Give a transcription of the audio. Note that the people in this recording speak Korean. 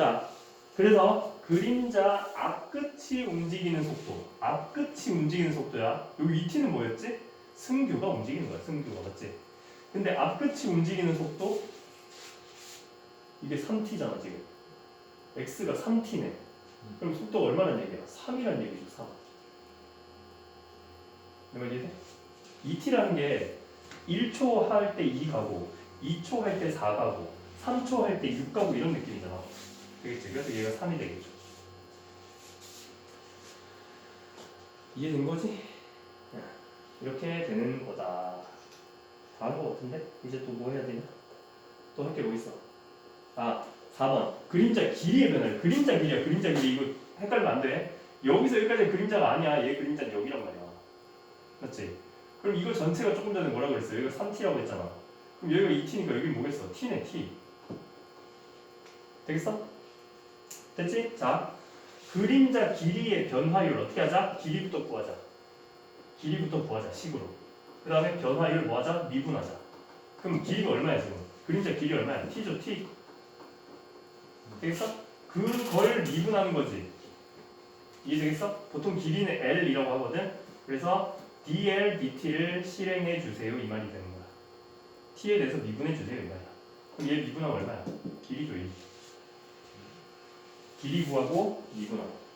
자, 그래서 그림자 앞끝이 움직이는 속도. 앞끝이 움직이는 속도야. 여기 이 t는 뭐였지? 승규가 움직이는 거야. 승규가 맞지? 근데 앞끝이 움직이는 속도 이게 3t잖아 지금. x가 3t네. 그럼 속도가 얼마란 얘기야? 3이란 얘기죠. 3. 내가 이해돼? 2t라는 게 1초 할 때 2 가고 2초 할 때 4 가고 3초 할 때 6 가고 이런 느낌이잖아. 되겠지? 그래서 얘가 3이 되겠죠. 이해된 거지? 이렇게 되는 거다. 다한 거 같은데? 이제 또 뭐 해야 되냐? 또할게뭐 있어? 아, 4번. 그림자 길이의 변화를. 그림자 길이야. 그림자 길이. 이거 헷갈리면 안 돼. 여기서 여기까지 그림자가 아니야. 얘 그림자는 여기란 말이야. 맞지? 그럼 이거 전체가 조금 전에 뭐라고 그랬어? 여기가 3t라고 했잖아. 그럼 여기가 2t니까 여기 뭐겠어? t네, t. 되겠어? 됐지? 자, 그림자 길이의 변화율 어떻게 하자? 길이부터 구하자. 길이부터 구하자, 식으로. 그 다음에 변화율 뭐 하자? 미분하자. 그럼 길이가 얼마야, 지금? 그림자 길이 얼마야? t죠, t. 되겠어? 그걸 미분하는 거지. 이해되겠어? 보통 길이는 L이라고 하거든. 그래서 dl, dt를 실행해 주세요 이 말이 되는 거야. t에 대해서 미분해 주세요 이 말이야. 그럼 얘 미분하면 얼마야? 길이죠 1. 길이 구하고 미분하고.